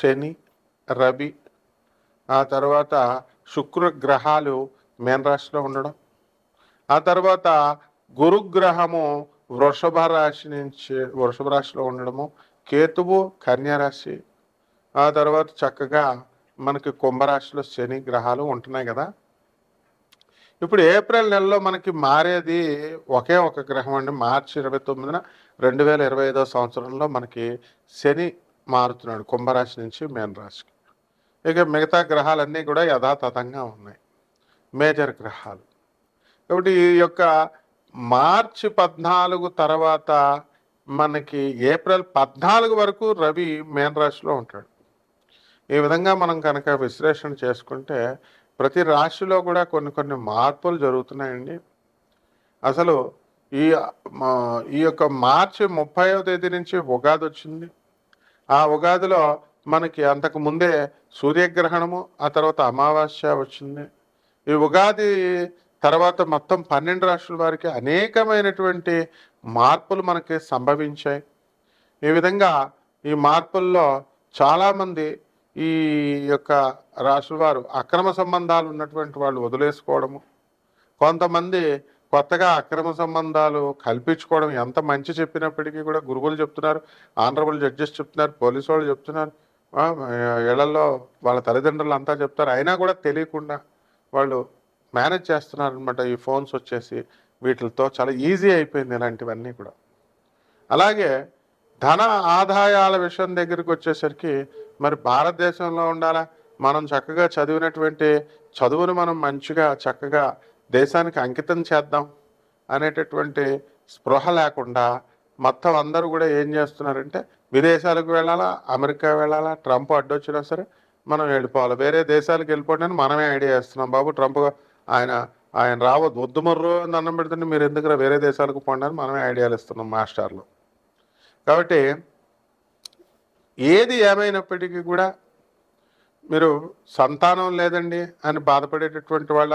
శని రవి ఆ తర్వాత శుక్ర గ్రహాలు మేన రాశిలో ఉండడం. ఆ తర్వాత గురుగ్రహము వృషభ రాశి నుంచి వృషభ రాశిలో ఉండడము. కేతువు కన్యారాశి ఆ తర్వాత చక్కగా మనకి కుంభరాశిలో శని గ్రహాలు ఉంటున్నాయి కదా. ఇప్పుడు ఏప్రిల్ నెలలో మనకి మారేది ఒకే ఒక గ్రహం అండి. మార్చి ఇరవై తొమ్మిదిన రెండు వేల ఇరవై ఐదో సంవత్సరంలో మనకి శని మారుతున్నాడు. కుంభరాశి నుంచి మేన రాశికి. ఇక మిగతా గ్రహాలన్నీ కూడా యథాతథంగా ఉన్నాయి. మేజర్ గ్రహాలు. కాబట్టి ఈ యొక్క మార్చి పద్నాలుగు తర్వాత మనకి ఏప్రిల్ పద్నాలుగు వరకు రవి మేన్ రాశిలో ఉంటాడు. ఈ విధంగా మనం కనుక విశ్లేషణ చేసుకుంటే ప్రతి రాశిలో కూడా కొన్ని కొన్ని మార్పులు జరుగుతున్నాయండి. అసలు ఈ మా- ఈ యొక్క మార్చి ముప్పైవ తేదీ నుంచి ఉగాది వచ్చింది. ఆ ఉగాదిలో మనకి అంతకు ముందే సూర్యగ్రహణము ఆ తర్వాత అమావాస్య వచ్చింది. ఈ ఉగాది తర్వాత మొత్తం పన్నెండు రాష్ట్రాల వారికి అనేకమైనటువంటి మార్పులు మనకి సంభవించాయి. ఈ విధంగా ఈ మార్పుల్లో చాలామంది ఈ యొక్క రాశుల వారు అక్రమ సంబంధాలు ఉన్నటువంటి వాళ్ళు వదిలేసుకోవడము కొంతమంది కొత్తగా అక్రమ సంబంధాలు కల్పించుకోవడం ఎంత మంచి చెప్పినప్పటికీ కూడా గురువులు చెప్తున్నారు ఆనరబుల్ జడ్జెస్ చెప్తున్నారు పోలీసు వాళ్ళు చెప్తున్నారు ఇళ్ళలో వాళ్ళ తల్లిదండ్రులు అంతా చెప్తారు. అయినా కూడా తెలియకుండా వాళ్ళు మేనేజ్ చేస్తున్నారు అనమాట ఈ ఫోన్స్ వచ్చేసి వీటితో చాలా ఈజీ అయిపోయింది ఇలాంటివన్నీ కూడా. అలాగే ధన ఆదాయాల విషయం దగ్గరికి వచ్చేసరికి మరి భారతదేశంలో ఉండాలా? మనం చక్కగా చదివినటువంటి చదువును మనం మంచిగా చక్కగా దేశానికి అంకితం చేద్దాం అనేటటువంటి స్పృహ లేకుండా మొత్తం అందరూ కూడా ఏం చేస్తున్నారంటే విదేశాలకు వెళ్ళాలా అమెరికా వెళ్ళాలా ట్రంప్ అడ్డొచ్చినా సరే మనం వెళ్ళిపోవాలి. వేరే దేశాలకు వెళ్ళిపోవడానికి మనమే ఐడియా ఇస్తున్నాం బాబు ట్రంప్ ఆయన ఆయన రావద్దు వద్దు మర్రు అని అన్నం పెడుతుంటే మీరు ఎందుకు వేరే దేశాలకు పోండి మనమే ఐడియాలు ఇస్తున్నాం మాస్టర్లు. కాబట్టి ఏది ఏమైనప్పటికీ కూడా మీరు సంతానం లేదండి అని బాధపడేటటువంటి వాళ్ళ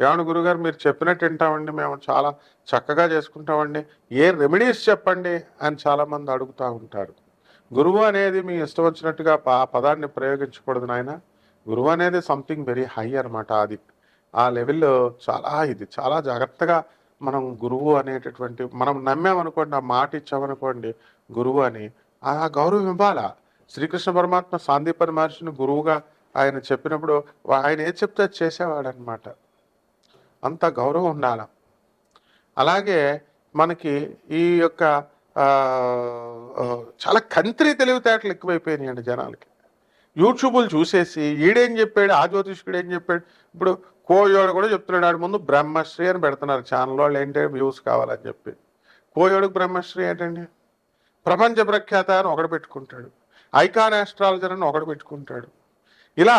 ఏమన్నా గురుగారు మీరు చెప్పినట్టు వింటామండి మేము చాలా చక్కగా చేసుకుంటామండి. ఏ రెమెడీస్ చెప్పండి అని చాలామంది అడుగుతూ ఉంటారు. గురువు అనేది మీ ఇష్టం వచ్చినట్టుగా ఆ పదాన్ని ప్రయోగించకూడదు నాయన. గురువు అనేది సంథింగ్ వెరీ హై అనమాట అది. ఆ లెవెల్లో చాలా ఇది చాలా జాగ్రత్తగా మనం గురువు అనేటటువంటి మనం నమ్మామనుకోండి ఆ మాట ఇచ్చామనుకోండి గురువు అని ఆ గౌరవం ఇవ్వాలా? శ్రీకృష్ణ పరమాత్మ సాందీపని మహర్షిని గురువుగా ఆయన చెప్పినప్పుడు ఆయన ఏది చెప్తే చేసేవాడనమాట అంత గౌరవం ఉండాలి. అలాగే మనకి ఈ యొక్క చాలా కంత్రి తెలివితేటలు ఎక్కువైపోయినాయండి జనాలకి. యూట్యూబులు చూసేసి ఈడేం చెప్పాడు ఆ జ్యోతిష్కుడు ఏం చెప్పాడు ఇప్పుడు కోయోడు కూడా చెప్తున్నాడు ఆడు ముందు బ్రహ్మశ్రీ అని పెడుతున్నారు ఛానల్ వాళ్ళు ఏంటంటే వ్యూస్ కావాలని చెప్పి. కోయోడుకు బ్రహ్మశ్రీ ఏంటండి? ప్రపంచ ప్రఖ్యాత అని ఒకడు పెట్టుకుంటాడు. ఐకాన్ ఆస్ట్రాలజర్ అని ఒకడు పెట్టుకుంటాడు. ఇలా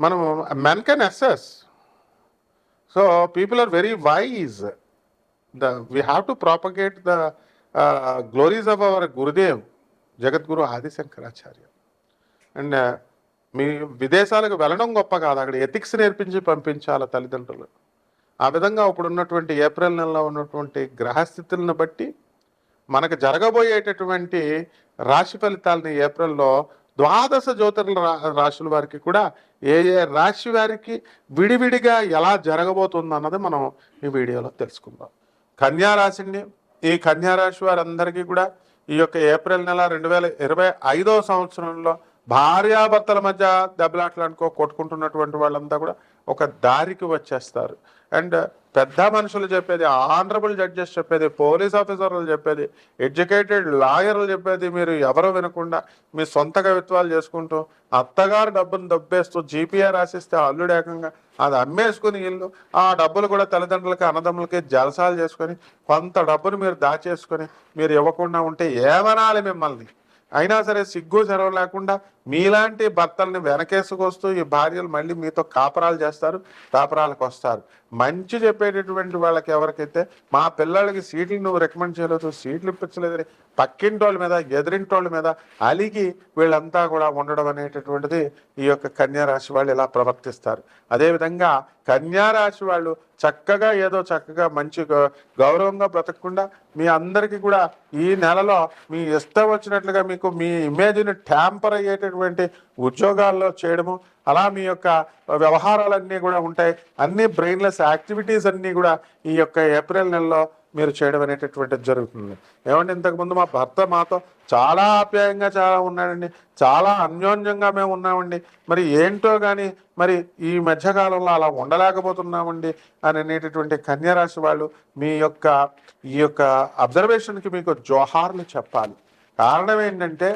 మనం men can assess so people are very wise the we have to propagate the glories of our Gurudev Jagadguru Adi Shankaracharya and మీ విదేశాలకు వెళ్ళడం గొప్ప కాదు. అక్కడ ఎథిక్స్ నేర్పించి పంపించాలి తల్లిదండ్రులు. ఆ విధంగా ఇప్పుడు ఉన్నటువంటి ఏప్రిల్ నెలలో ఉన్నటువంటి గ్రహస్థితులను బట్టి మనకు జరగబోయేటటువంటి రాశి ఫలితాలని ఏప్రిల్లో ద్వాదశ జ్యోతిర్ల రా- రాశుల వారికి కూడా ఏ ఏ రాశి వారికి విడివిడిగా ఎలా జరగబోతుంది అన్నది మనం ఈ వీడియోలో తెలుసుకుందాం. కన్యా రాశిని ఈ కన్యారాశి వారందరికీ కూడా ఈ యొక్క ఏప్రిల్ నెల రెండు వేల ఇరవై ఐదో సంవత్సరంలో భార్యాభర్తల మధ్య దెబ్బలాట్లు అనుకో కొట్టుకుంటున్నటువంటి వాళ్ళంతా కూడా ఒక దారికి వచ్చేస్తారు. అండ్ పెద్ద మనుషులు చెప్పేది ఆనరబుల్ జడ్జెస్ చెప్పేది పోలీస్ ఆఫీసర్లు చెప్పేది ఎడ్యుకేటెడ్ లాయర్లు చెప్పేది మీరు ఎవరు వినకుండా మీ సొంత కవిత్వాలు చేసుకుంటూ అత్తగారు డబ్బును దబ్బేస్తూ జీపీఆర్ రాసిస్తే అల్లుడేకంగా అది అమ్మేసుకుని ఇల్లు ఆ డబ్బులు కూడా తల్లిదండ్రులకి అన్నదమ్ములకి జలసాలు చేసుకొని కొంత డబ్బును మీరు దాచేసుకొని మీరు ఇవ్వకుండా ఉంటే ఏమనాలి మిమ్మల్ని? అయినా సరే సిగ్గు సెరవు లేకుండా మీలాంటి భర్తల్ని వెనకేసుకొస్తూ ఈ భార్యలు మళ్ళీ మీతో కాపరాలు చేస్తారు కాపరాలకు వస్తారు. మంచి చెప్పేటటువంటి వాళ్ళకి ఎవరికైతే మా పిల్లలకి సీట్లు నువ్వు రికమెండ్ చేయలేదు సీట్లు ఇప్పించలేదని పక్కింటోళ్ళ మీద ఎదిరింటోళ్ళ మీద అలిగి వీళ్ళంతా కూడా ఉండడం అనేటటువంటిది ఈ యొక్క కన్యా రాశి వాళ్ళు ఇలా ప్రవర్తిస్తారు. అదేవిధంగా కన్యారాశి వాళ్ళు చక్కగా ఏదో చక్కగా మంచి గౌ- గౌరవంగా బ్రతకకుండా మీ అందరికీ కూడా ఈ నెలలో మీ ఇష్టం వచ్చినట్లుగా మీకు మీ ఇమేజ్ని ట్యాంపర్ అయ్యేటటువంటి ఉద్యోగాల్లో చేయడము అలా మీ యొక్క వ్యవహారాలన్నీ కూడా ఉంటాయి. అన్ని బ్రెయిన్లెస్ యాక్టివిటీస్ అన్నీ కూడా ఈ యొక్క ఏప్రిల్ నెలలో మీరు చేయడం అనేటటువంటిది జరుగుతుంది. ఏమంటే ఇంతకుముందు మా భర్త మాతో చాలా ఆప్యాయంగా చాలా ఉన్నాడండి. చాలా అన్యోన్యంగా మేము ఉన్నామండి. మరి ఏంటో కానీ మరి ఈ మధ్యకాలంలో అలా ఉండలేకపోతున్నామండి అని అనేటటువంటి కన్యరాశి వాళ్ళు మీ యొక్క ఈ యొక్క అబ్జర్వేషన్కి మీకు జోహార్లు చెప్పాలి. కారణం ఏంటంటే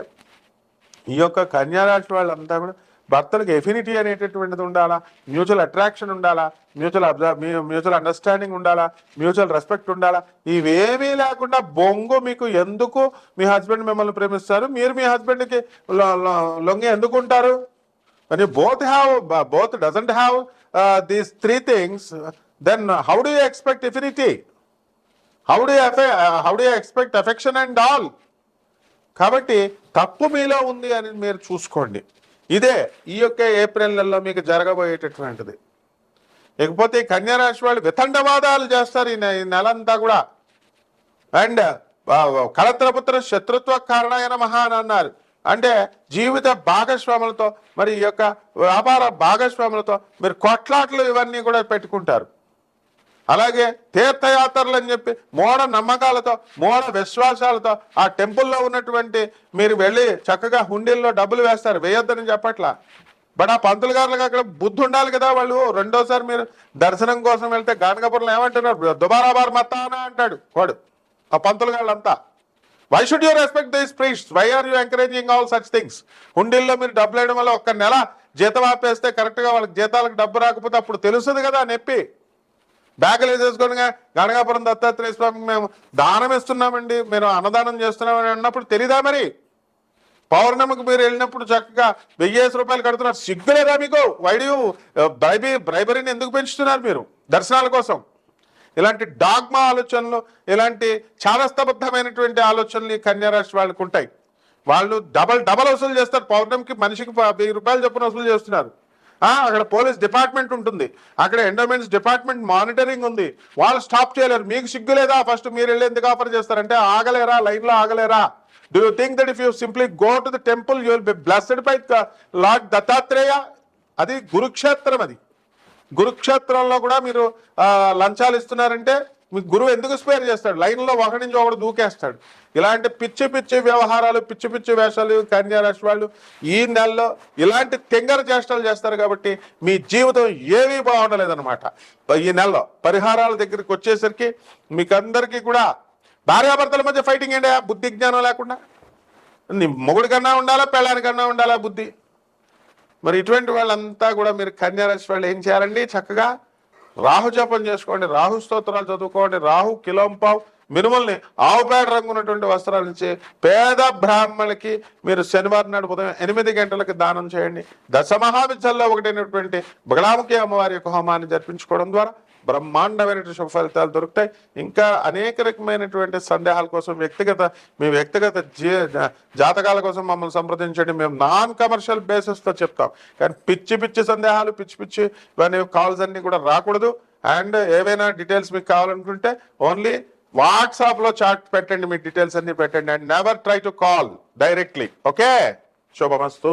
ఈ యొక్క కన్యారాశి వాళ్ళంతా కూడా భర్తలకు ఎఫినిటీ అనేటటువంటిది ఉండాలా? మ్యూచువల్ అట్రాక్షన్ ఉండాలా? మ్యూచువల్ అబ్జర్వ్ మ్యూచువల్ అండర్స్టాండింగ్ ఉండాలా? మ్యూచువల్ రెస్పెక్ట్ ఉండాలా? ఇవేమీ లేకుండా బొంగు మీకు ఎందుకు మీ హస్బెండ్ మిమ్మల్ని ప్రేమిస్తారు? మీరు మీ హస్బెండ్కి లొంగి ఎందుకు ఉంటారు? Both have both doesn't have these three things then how three expect affinity how do you how affinity? Expect affection and all కాబట్టి తప్పు మీలో ఉంది అని మీరు చూసుకోండి. ఇదే ఈ యొక్క ఏప్రిల్ నెలలో మీకు జరగబోయేటటువంటిది. ఇకపోతే ఈ కన్యా వాళ్ళు వితండవాదాలు చేస్తారు ఈ నెల అంతా కూడా. అండ్ కలత్రపుత్ర శత్రుత్వ కారణాయన మహా అని అన్నారు. అంటే జీవిత భాగస్వాములతో మరి ఈ యొక్క వ్యాపార భాగస్వాములతో మీరు కొట్లాట్లు ఇవన్నీ కూడా పెట్టుకుంటారు. అలాగే తీర్థయాత్రలు అని చెప్పి మూఢ నమ్మకాలతో మూఢ విశ్వాసాలతో ఆ టెంపుల్లో ఉన్నటువంటి మీరు వెళ్ళి చక్కగా హుండీల్లో డబ్బులు వేస్తారు. వేయొద్దని చెప్పట్లా. బట్ ఆ పంతులు గారులకు అక్కడ బుద్ధి ఉండాలి కదా వాళ్ళు. రెండోసారి మీరు దర్శనం కోసం వెళ్తే గానకపురంలో ఏమంటున్నారు? దుబారా బార్ మత్తానా అంటాడు వాడు ఆ పంతులు గారులంతా why should you respect this priest why are you encouraging all such things హుండీల్లో మీరు డబ్బులు వేయడం వల్ల ఒక్క నెల జీతం ఆపేస్తే కరెక్ట్గా వాళ్ళకి జీతాలకు డబ్బు రాకపోతే అప్పుడు తెలుస్తుంది కదా నొప్పి. బ్యాగులు వేసేసుకొని గణగాపురం దత్తాత్రేయ స్వామికి మేము దానం ఇస్తున్నామండి. మేము అన్నదానం చేస్తున్నామని అన్నప్పుడు తెలీదా మరి? పౌర్ణమికి మీరు వెళ్ళినప్పుడు చక్కగా వెయ్యేసి రూపాయలు కడుతున్నారు. సిగ్గులేదా మీకు? వైడి బ్రైబీ బ్రైబరీని ఎందుకు పెంచుతున్నారు మీరు? దర్శనాల కోసం. ఇలాంటి డాగ్మా ఆలోచనలు ఇలాంటి చారస్తబద్ధమైనటువంటి ఆలోచనలు ఈ కన్యారాశి వాళ్ళకు ఉంటాయి. వాళ్ళు డబల్ డబల్ వసూలు చేస్తారు. పౌర్ణమికి మనిషికి ప- వెయ్యి రూపాయలు చొప్పున వసూలు చేస్తున్నారు. అక్కడ పోలీస్ డిపార్ట్మెంట్ ఉంటుంది. అక్కడ ఎండోమెంట్స్ డిపార్ట్మెంట్ మానిటరింగ్ ఉంది. వాళ్ళు స్టాప్ చేయలేరు. మీకు సిగ్గు లేదా? ఫస్ట్ మీరు వెళ్ళి ఎందుకు ఆఫర్ చేస్తారంటే ఆగలేరా? లైన్లో ఆగలేరా? Do you think that if you simply go to the temple you will be blessed by Lord Dattatreya అది గురుక్షేత్రం అది. గురుక్షేత్రంలో కూడా మీరు లంచాలు ఇస్తున్నారంటే గురువు ఎందుకు స్పేర్ చేస్తాడు? లైన్లో ఒకటి నుంచి ఒకడు దూకేస్తాడు. ఇలాంటి పిచ్చి పిచ్చి వ్యవహారాలు పిచ్చి పిచ్చి వేషాలు కన్యారాశి వాళ్ళు ఈ నెలలో ఇలాంటి తెంగర చేష్టలు చేస్తారు కాబట్టి మీ జీవితం ఏమీ బాగుండలేదన్నమాట. ఈ నెలలో పరిహారాల దగ్గరికి వచ్చేసరికి మీకు అందరికీ కూడా భార్యాభర్తల మధ్య ఫైటింగ్ ఏంటి? బుద్ధి జ్ఞానం లేకుండా? నీ మొగుడి కన్నా ఉండాలా పెళ్ళానికన్నా ఉండాలా బుద్ధి? మరి ఇటువంటి వాళ్ళంతా కూడా మీరు కన్యారాశి వాళ్ళు ఏం చేయాలండి? చక్కగా రాహు జపం చేసుకోండి రాహు స్తోత్రాలు చదువుకోండి రాహు కిలోంపావు మినుమల్ని ఆవుపేడ రంగు ఉన్నటువంటి వస్త్రాలు ఇచ్చి పేద బ్రాహ్మణులకి మీరు శనివారం నాడు ఉదయం ఎనిమిది గంటలకు దానం చేయండి. దశమహావిద్యల్లో ఒకటైనటువంటి బగలాముఖి అమ్మవారి యొక్క హోమాన్ని జరిపించుకోవడం ద్వారా బ్రహ్మాండమైనటువంటి శుభ ఫలితాలు దొరుకుతాయి. ఇంకా అనేక రకమైనటువంటి సందేహాల కోసం వ్యక్తిగత మీ వ్యక్తిగత జీ జాతకాల కోసం మమ్మల్ని సంప్రదించండి. మేము నాన్ కమర్షియల్ బేసిస్తో చెప్తాం. కానీ పిచ్చి పిచ్చి సందేహాలు పిచ్చి పిచ్చి ఇవన్నీ కాల్స్ అన్నీ కూడా రాకూడదు. అండ్ ఏవైనా డీటెయిల్స్ మీకు కావాలనుకుంటే ఓన్లీ వాట్సాప్లో చాట్ పెట్టండి మీ డీటెయిల్స్ అన్ని పెట్టండి. And never try to call directly okay Subhamastu.